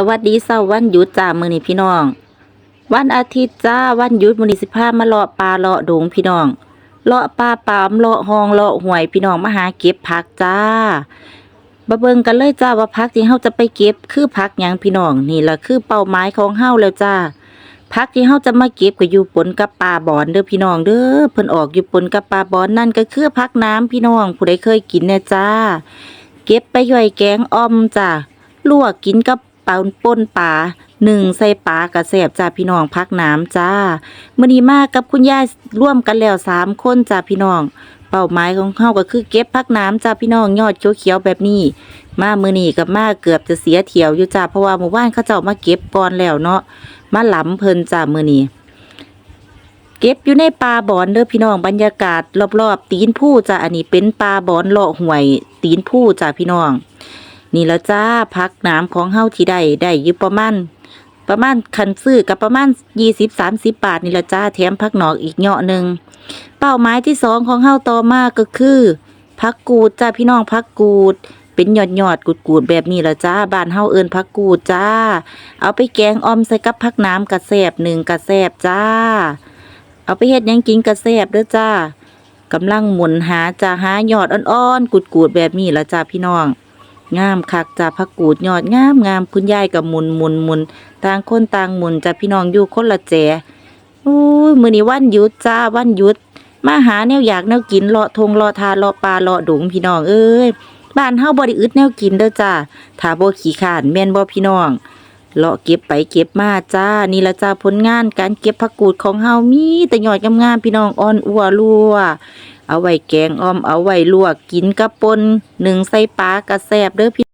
สวัสดีเสาร์วันหยุดจ้ามือนี้พี่น้อง วันอาทิตย์จ้าวันหยุดมือนี้สิพามาเลาะป่าเลาะดงพี่น้องเลาะป่าปามเลาะหองเลาะหวยพี่น้องมาหาเก็บผักจ้ามาเบิงกันเลยจ้าว่าผักที่เฮาจะไปเก็บคือผักหยังพี่น้องนี่ละคือเป้าหมายของเฮาแล้วจ้าผักที่เฮาจะมาเก็บก็อยู่ปนกับป่าบอนเด้อพี่น้องเด้อเพิ่นออกอยู่ปนกับป่าบอนนั่นก็คือผักน้ำพี่น้อง ผู้ใดเคยกินแน่จ้า เก็บไปย่อยแกงอ่อมจ้าลวกกินกับ ปลาป่นปลาหนึ่งใส่ปลากระแสบจ้าพี่น้องพักน้ำจ้ามื้อนี้มากกับคุณยายร่วมกันแล้วสามคนจ้าพี่น้อง เป้าหมายของเฮาก็คือเก็บพักน้ำจ้าพี่น้องยอดเขียวๆแบบนี้ มามื้อนี้กับมาเกือบจะเสียเที่ยวอยู่จ้าเพราะว่าหมู่บ้านเขาเจ้ามาเก็บก่อนแล้วเนาะมาหลํเพลินจ้ามื้อนี้เก็บอยู่ในป่าบอนเด้อพี่น้องบรรยากาศรอบๆตีนผู้จ้ะอันนี้เป็นป่าบอนเลาะห่วย ตีนผู้จ้ะพี่น้อง นี่ละจ้าพักน้ำของเฮาที่ได้ได้อยู่ประมาณประมาณคันซื้อกับประมาณยี่สิบสามสิบบาทนี่ละจ้าแถมพักหนอกอีกเหาะหนึ่งเป้าหมายที่สองของเฮาต่อมาก็คือพักกูดจ้าพี่น้องพักกูด เป็นหยอดหยอดกูดกูดแบบนี้ละจ้าบ้านเฮาเอินพักกูดจ้า เอาไปแกงออมใส่กับพักน้ำกระแสบหนึ่งกระแสบจ้า เอาไปเฮ็ดยังกินกระแสบเด้อจ้ากำลังหมุนหาจ้าหายอดอ่อนๆกูดๆแบบนี้ละจ้าพี่น้อง งามคักจ้าพักกูดยอดงามงามคุณยายกับมุนมุนมุนต่างคนต่างมุนจ้าพี่น้องอยู่คนละแจอุ้ยมือนี้วันหยุดจ้าวันหยุด มาหาแนวอยากแนวกินเลาะทงเลาะทานเลาะปลาเลาะดงพี่น้องเอ้ยบ้านเฮาบ่ได้อึดแนวกินเด้อจ้าถ้าบ่ขี้ขานแม่นบ่พี่น้องเลาะเก็บไปเก็บมาจ้า นี่ละจ้าผลงานการเก็บผักกูดของเฮามีแต่ยอดงามๆพี่น้องอ่อนอัวรัว เอาไว้แกงอ้อมเอาไว้ลวกกินกระปนหนึ่งใส่ปลากระแซบเด้อพี่